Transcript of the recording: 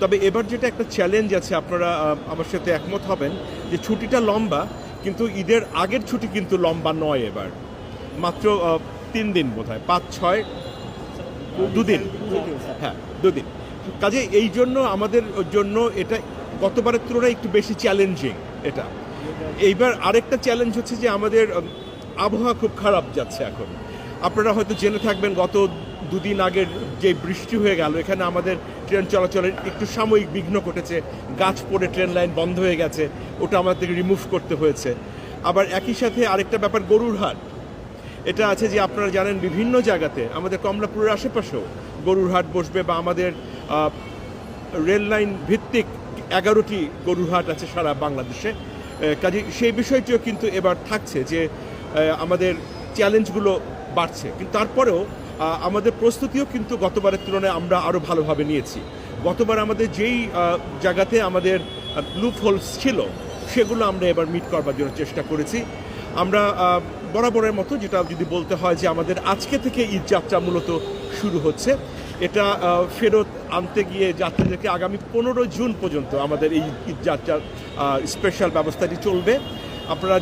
তবে এবার যেটা একটা চ্যালেঞ্জ আছে, আপনারা আমার সাথে একমত হবেন, যে ছুটিটা লম্বা, কিন্তু ঈদের আগের ছুটি কিন্তু লম্বা নয় এবার। মাত্র তিন দিন বোধ হয় পাঁচ, ছয়, দুদিন। হ্যাঁ দুদিন। কাজে এই জন্য আমাদের জন্য এটা গতবারের তুলনায় একটু বেশি চ্যালেঞ্জিং এটা। এইবার আরেকটা চ্যালেঞ্জ হচ্ছে যে আমাদের আবহাওয়া খুব খারাপ যাচ্ছে এখন। আপনারা হয়তো জেনে থাকবেন, গত দুদিন আগের যে বৃষ্টি হয়ে গেল, এখানে আমাদের ট্রেন চলাচলের একটু সাময়িক বিঘ্ন ঘটেছে। গাছ পড়ে, ট্রেন লাইন বন্ধ হয়ে গেছে, ওটা আমাদেরকে রিমুভ করতে হয়েছে। আবার একই সাথে আরেকটা ব্যাপার, গরুর হাট। এটা আছে যে আপনারা জানেন বিভিন্ন জায়গাতে, আমাদের কমলাপুরের আশেপাশেও গরুর হাট বসবে বা আমাদের রেল লাইন ভিত্তিক এগারোটি গরুর হাট আছে সারা বাংলাদেশে। কাজে সেই বিষয়টিও কিন্তু এবার থাকছে যে আমাদের চ্যালেঞ্জগুলো বাড়ছে। কিন্তু তারপরেও আমাদের প্রস্তুতিও কিন্তু গতবারের তুলনায় আমরা আরও ভালোভাবে নিয়েছি। গতবার আমাদের যেই জায়গাতে আমাদের লুপ হোলস ছিল, সেগুলো আমরা এবার মিট করবার জন্য চেষ্টা করেছি। আমরা বরাবরের মতো যেটা যদি বলতে হয় যে আমাদের আজকে থেকে ঈদ যাত্রা মূলত শুরু হচ্ছে, এটা ফেরত আনতে গিয়ে যাত্রীদেরকে আগামী পনেরো জুন পর্যন্ত আমাদের এই ঈদ যাত্রার স্পেশাল ব্যবস্থাটি চলবে। আপনারা